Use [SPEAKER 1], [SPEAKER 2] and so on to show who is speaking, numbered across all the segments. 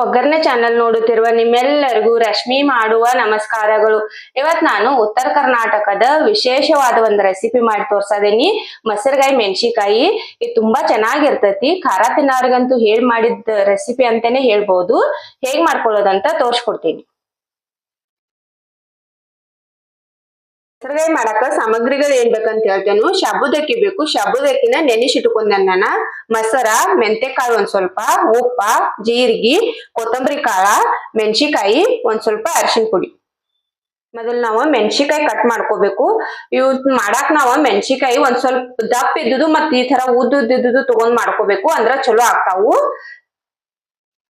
[SPEAKER 1] ಒಗ್ಗರಣೆ ಚಾನೆಲ್ ನೋಡುತ್ತಿರುವ ನಿಮ್ಮೆಲ್ಲರಿಗೂ ರಶ್ಮಿ ಮಾಡುವ ನಮಸ್ಕಾರಗಳು. ಇವತ್ ನಾನು ಉತ್ತರ ಕರ್ನಾಟಕದ ವಿಶೇಷವಾದ ಒಂದು ರೆಸಿಪಿ ಮಾಡಿ ತೋರ್ಸದೇನಿ. ಮೊಸರುಗಾಯಿ ಮೆಣಸಿಕಾಯಿ, ಇದು ತುಂಬಾ ಚೆನ್ನಾಗಿರ್ತೈತಿ. ಖಾರ ತಿನ್ನೋರ್ಗಂತೂ ಹೇಳ್ ಮಾಡಿದ ರೆಸಿಪಿ ಅಂತಾನೆ ಹೇಳ್ಬೋದು. ಹೇಗ್ ಮಾಡ್ಕೊಳ್ಳೋದಂತ ತೋರ್ಸ್ಕೊಡ್ತೀನಿ. ಮೊಸರುಗಾಯಿ ಮಾಡಾಕ ಸಾಮಗ್ರಿಗಳು ಏನ್ ಬೇಕಂತ ಹೇಳ್ತೇನು, ಶಾಬುದಕ್ಕಿ ಬೇಕು. ಶಾಬುದಕ್ಕಿನ ನೆನೆಸಿಟ್ಕೊಂಡೆ ನಾನ ಮಸರ, ಮೆಂತೆಕಾಳು ಒಂದ್ ಸ್ವಲ್ಪ, ಉಪ್ಪ, ಜೀರಿಗೆ, ಕೊತ್ತಂಬರಿ ಕಾಳ ಮೆಣಸಿಕಾಯಿ ಒಂದ್ ಸ್ವಲ್ಪ ಅರಿಶಿನ ಪುಡಿ. ಮೊದಲು ನಾವು ಮೆಣಸಿಕಾಯಿ ಕಟ್ ಮಾಡ್ಕೋಬೇಕು. ಇವ್ ಮಾಡಾಕ್ ನಾವು ಮೆಣಸಿಕಾಯಿ ಒಂದ್ ಸ್ವಲ್ಪ ದಪ್ಪ ಇದ್ದುದು ಮತ್ ಈ ತರ ಉದ್ದುದ್ದು ತಗೊಂಡ್ ಮಾಡ್ಕೋಬೇಕು. ಅಂದ್ರ ಚಲೋ ಆಗ್ತಾವು.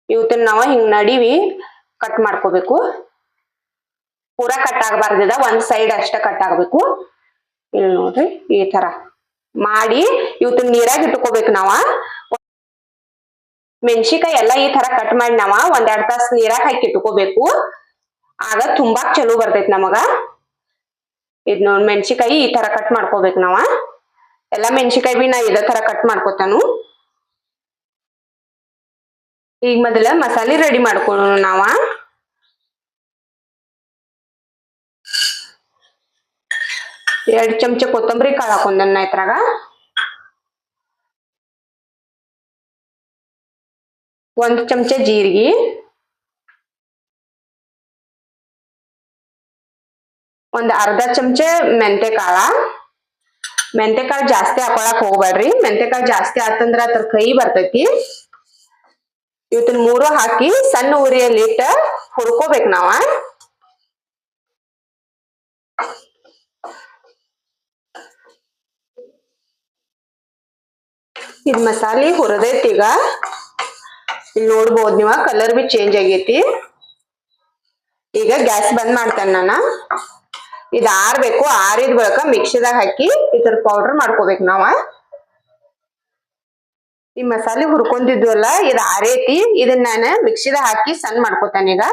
[SPEAKER 1] ಇವತ್ತನ್ನ ನಾವ ಹಿಂಗ್ ನಡಿವಿ ಕಟ್ ಮಾಡ್ಕೋಬೇಕು. ಪೂರಾ ಕಟ್ ಆಗಬಾರ್ದಿದ ಒಂದ್ ಸೈಡ್ ಅಷ್ಟ ಕಟ್ ಆಗ್ಬೇಕು ಇಲ್ಲಿ ನೋಡ್ರಿ, ಈ ತರ ಮಾಡಿ ಇವತ್ತು ನೀರಾಗ ಇಟ್ಕೋಬೇಕು ನಾವ. ಮೆಣಸಿಕಾಯಿ ಎಲ್ಲಾ ಈ ತರ ಕಟ್ ಮಾಡಿ ನಾವ ಒಂದ್ ಎರಡ್ ತಾಸ್ ನೀರಾಗ ಹಾಕಿ ಇಟ್ಕೋಬೇಕು. ಆಗ ತುಂಬಾ ಚಲೋ ಬರ್ತೈತಿ ನಮಗ. ಇದ್ ನೋಡ್ ಮೆಣಸಿಕಾಯಿ ಈ ತರ ಕಟ್ ಮಾಡ್ಕೋಬೇಕು ನಾವ. ಎಲ್ಲಾ ಮೆಣಸಿಕಾಯಿ ಬಿ ನಾ ಇದೇ ತರ ಕಟ್ ಮಾಡ್ಕೋತಾನು. ಈಗ ಮೊದಲ ಮಸಾಲೆ ರೆಡಿ ಮಾಡ್ಕೊಳ್ಳೋಣ ನಾವ. ಎರಡ್ ಚಮಚ ಕೊತ್ತಂಬರಿ ಕಾಳು ಹಾಕೊಂಡನ್ನ ಇದ್ರಾಗ ಒಂದ್ ಚಮಚ ಜೀರಿಗೆ. ಒಂದ್ ಅರ್ಧ ಚಮಚ ಮೆಂತೆ ಕಾಳ ಮೆಂತೆ ಕಾಳು ಜಾಸ್ತಿ ಹಾಕೊಳಕ್ ಹೋಗ್ಬೇಡ್ರಿ ಮೆಂತೆ ಕಾಳು ಜಾಸ್ತಿ ಆತಂದ್ರ ಅದ್ರ ಕೈ ಬರ್ತೈತಿ. ಇವತ್ತಿನ ಮೂರು ಹಾಕಿ ಸಣ್ಣ ಉರಿಯಲ್ಲಿ ಇಟ್ಟ ಹುರ್ಕೋಬೇಕು ನಾವ. ಇದ್ ಮಸಾಲೆ ಹುರದೈತಿ ಈಗ. ಇಲ್ಲಿ ನೋಡ್ಬೋದು ನೀವ ಕಲರ್ ಬಿ ಚೇಂಜ್ ಆಗೈತಿ. ಈಗ ಗ್ಯಾಸ್ ಬಂದ್ ಮಾಡ್ತೇನೆ ನಾನು. ಇದು ಆರ್ಬೇಕು, ಆರಿದ ಬಳಿಕ ಮಿಕ್ಸಿದಾಗ ಹಾಕಿ ಇದ್ರ ಪೌಡರ್ ಮಾಡ್ಕೋಬೇಕು ನಾವ. ಈ ಮಸಾಲೆ ಹುರ್ಕೊಂಡಿದ್ವಲ್ಲ, ಇದು ಆರೈತಿ. ಇದನ್ನ ನಾನು ಮಿಕ್ಸಿದಾಗ ಹಾಕಿ ಸಣ್ಣ ಮಾಡ್ಕೋತೇನೆ ಈಗ.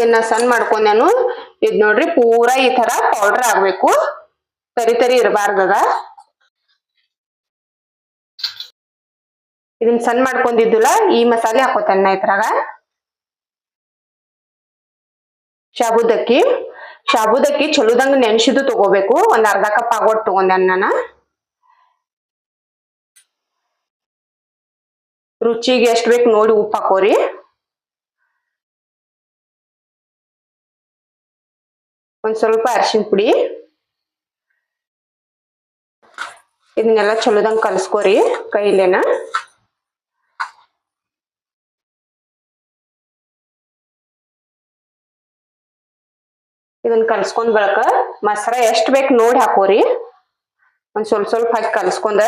[SPEAKER 1] ಇದನ್ನ ಸಣ್ಣ ನಾನು ಇದ್ ನೋಡ್ರಿ ಪೂರಾ ಈ ತರ ಪೌಡರ್ ಆಗ್ಬೇಕು. ತರಿ ತರಿ ಇರಬಾರ್ದದ. ಇದನ್ನ ಸಣ್ಣ ಮಾಡ್ಕೊಂಡಿದ್ದಿಲ್ಲ, ಈ ಮಸಾಲೆ ಹಾಕೋತಾನ ಇದ್ರಾಗ. ಶಾಬುದಕ್ಕಿ. ಶಾಬುದಕ್ಕಿ ಚಲೋದಂಗ ನೆನ್ಸಿದ್ದು ತಗೋಬೇಕು. ಒಂದ್ ಅರ್ಧ ಕಪ್ ಆಗೋಟ್ ತಗೊಂಡೆ ನಾನು. ರುಚಿಗೆ ಎಷ್ಟ್ ಬೇಕು ನೋಡಿ ಉಪ್ಪು ಹಾಕೋರಿ. ಒಂದ್ ಸ್ವಲ್ಪ ಅರಿಶಿನ ಪುಡಿ. ಇದನ್ನೆಲ್ಲ ಚಲೋದಂಗ್ ಕಲಸ್ಕೋರಿ ಕೈಲೇನ. ಇದನ್ನ ಕಲ್ಸ್ಕೊಂಡ್ ಬಳಕ ಮಸಾಲ ಎಷ್ಟ್ ಬೇಕು ನೋಡಿ ಹಾಕೋರಿ. ಒಂದ್ ಸ್ವಲ್ಪ ಸ್ವಲ್ಪ ಹಾಕಿ ಕಲ್ಸ್ಕೊಂಡ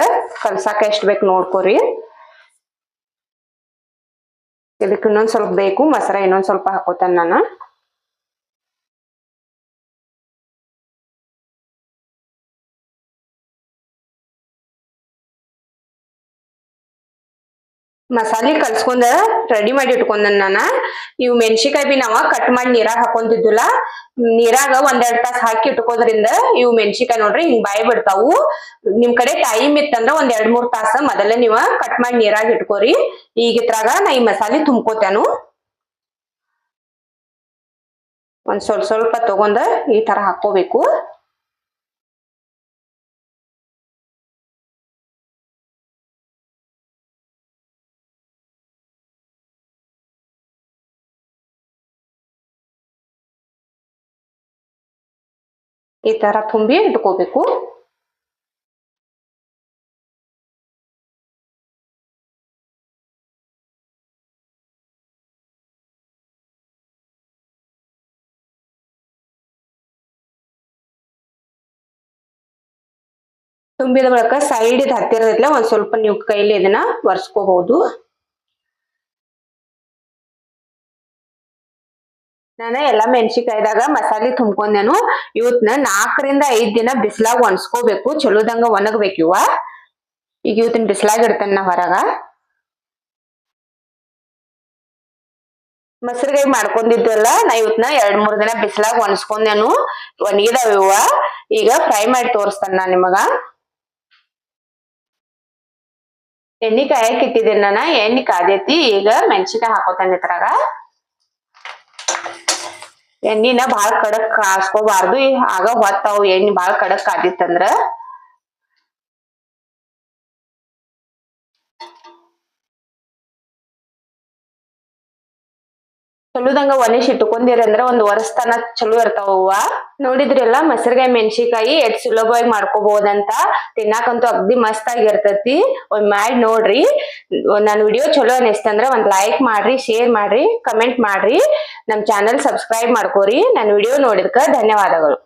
[SPEAKER 1] ಕಲ್ಸಾಕ ಎಷ್ಟ್ ಬೇಕು ನೋಡ್ಕೋರಿ. ಇದಕ್ಕೆ ಇನ್ನೊಂದ್ ಸ್ವಲ್ಪ ಬೇಕು ಮಸಾಲ ಇನ್ನೊಂದ್ ಸ್ವಲ್ಪ ಹಾಕೋತಾನ ನಾನು. ಮಸಾಲೆ ಕಲ್ಸ್ಕೊಂಡ ರೆಡಿ ಮಾಡಿ ಇಟ್ಕೊಂಡ ನಾನು. ಇವು ಮೆಣಸಿಕಾಯಿ ಬಿ ನಾವ ಕಟ್ ಮಾಡಿ ನೀರಾಗ ಹಾಕೊಂತಿದ್ದಿಲ್ಲ ನೀರಾಗ ಒಂದೆರಡು ತಾಸ ಹಾಕಿ ಇಟ್ಕೋದ್ರಿಂದ ಇವು ಮೆಣಸಿಕಾಯಿ ನೋಡ್ರಿ ಹಿಂಗ್ ಬಾಯಿ ಬಿಡ್ತಾವು. ನಿಮ್ ಕಡೆ ಟೈಮ್ ಇತ್ತಂದ್ರ ಒಂದ್ ಎರಡ್ ಮೂರ್ ತಾಸ ಮೊದಲೇ ನೀವ ಕಟ್ ಮಾಡಿ ನೀರಾಗ ಇಟ್ಕೋರಿ. ಈಗ ಇದ್ರಾಗ ನಾ ಈ ಮಸಾಲೆ ತುಂಬ್ಕೋತೇನು. ಒಂದ್ ಸ್ವಲ್ಪ ಸ್ವಲ್ಪ ತಗೊಂಡ ಈ ತರ ಹಾಕೋಬೇಕು ಈ ತರ ತುಂಬಿ ಇಟ್ಕೋಬೇಕು. ತುಂಬಿದ ಬಳಿಕ ಸೈಡ್ ಹತ್ತಿರ ಒಂದ್ ಸ್ವಲ್ಪ ನೀವು ಕೈಲಿ ಇದನ್ನ ಒರ್ಸ್ಕೋಬಹುದು ನಾನು ಎಲ್ಲಾ ಮೆಣಸಿಕಾಯ್ದಾಗ ಮಸಾಲೆ ತುಂಬ್ಕೊಂಡೇನು. ಇವತ್ನ ನಾಲ್ಕರಿಂದ ಐದ್ ದಿನ ಬಿಸ್ಲಾಗ ಒಣಸ್ಕೋಬೇಕು. ಚಲೋದಂಗ ಒಣಗ್ಬೇಕು ಇವ. ಈಗ ಇವತ್ತಿನ ಬಿಸ್ಲಾಗ ಇಡ್ತೇನೆ ನಾ ಹೊರಗ. ಮೊಸರುಗಾಯಿ ಮಾಡ್ಕೊಂಡಿದ್ವಲ್ಲ, ನಾ ಇವತ್ನ ಎರಡ್ ಮೂರ್ ದಿನ ಬಿಸಿಲಾಗ ನಾನು ಒಣಗಿದಾವ ಇವ. ಈಗ ಫ್ರೈ ಮಾಡಿ ತೋರಿಸ್ತಾನ ನಾ ನಿಮಗ. ಎಣ್ಣೆ ಕಾಯಕ್ ಇಟ್ಟಿದ್ದೇನೆ ನಾನು. ಎಣ್ಣೆ ಕಾದೈತಿ. ಈಗ ಮೆಣಸಿನ್ಕಾಯಿ ಹಾಕೋತಾನೆ ಇದ್ರಾಗ. ಎಣ್ಣಿನ ಬಾಳ ಕಡಕ್ ಕಾಸ್ಕೋಬಾರ್ದು. ಆಗ ಹೊತ್ತಾವ್ ಎಣ್ಣಿ ಬಾಳ ಕಡಕ್ ಕಾದಿತ್ತಂದ್ರ ಚಲೋದಂಗ ಒಣಸಿ ಇಟ್ಕೊಂಡಿರಂದ್ರ ಒಂದ್ ವರ್ಷ ತನ ಚಲೋ ಇರ್ತಾವ ಹೂವ ನೋಡಿದ್ರಲ್ಲ ಮಸರ್ಗಾಯಿ ಮೆಣಸಿಕಾಯಿ ಎಷ್ಟ್ ಸುಲಭವಾಗಿ ಮಾಡ್ಕೋಬಹುದಂತ ತಿನ್ನಾಕಂತೂ ಅಗ್ದಿ ಮಸ್ತ್ ಆಗಿರ್ತತಿ. ಒಂದ್ ಮಾಡಿ ನೋಡ್ರಿ. ನನ್ನ ವಿಡಿಯೋ ಚಲೋ ಅನಿಸ್ತಂದ್ರ ಒಂದ್ ಲೈಕ್ ಮಾಡ್ರಿ ಶೇರ್ ಮಾಡ್ರಿ ಕಮೆಂಟ್ ಮಾಡ್ರಿ. ನಮ್ ಚಾನಲ್ ಸಬ್ಸ್ಕ್ರೈಬ್ ಮಾಡ್ಕೋರಿ. ನನ್ ವಿಡಿಯೋ ನೋಡಿದ್ಕ ಧನ್ಯವಾದಗಳು.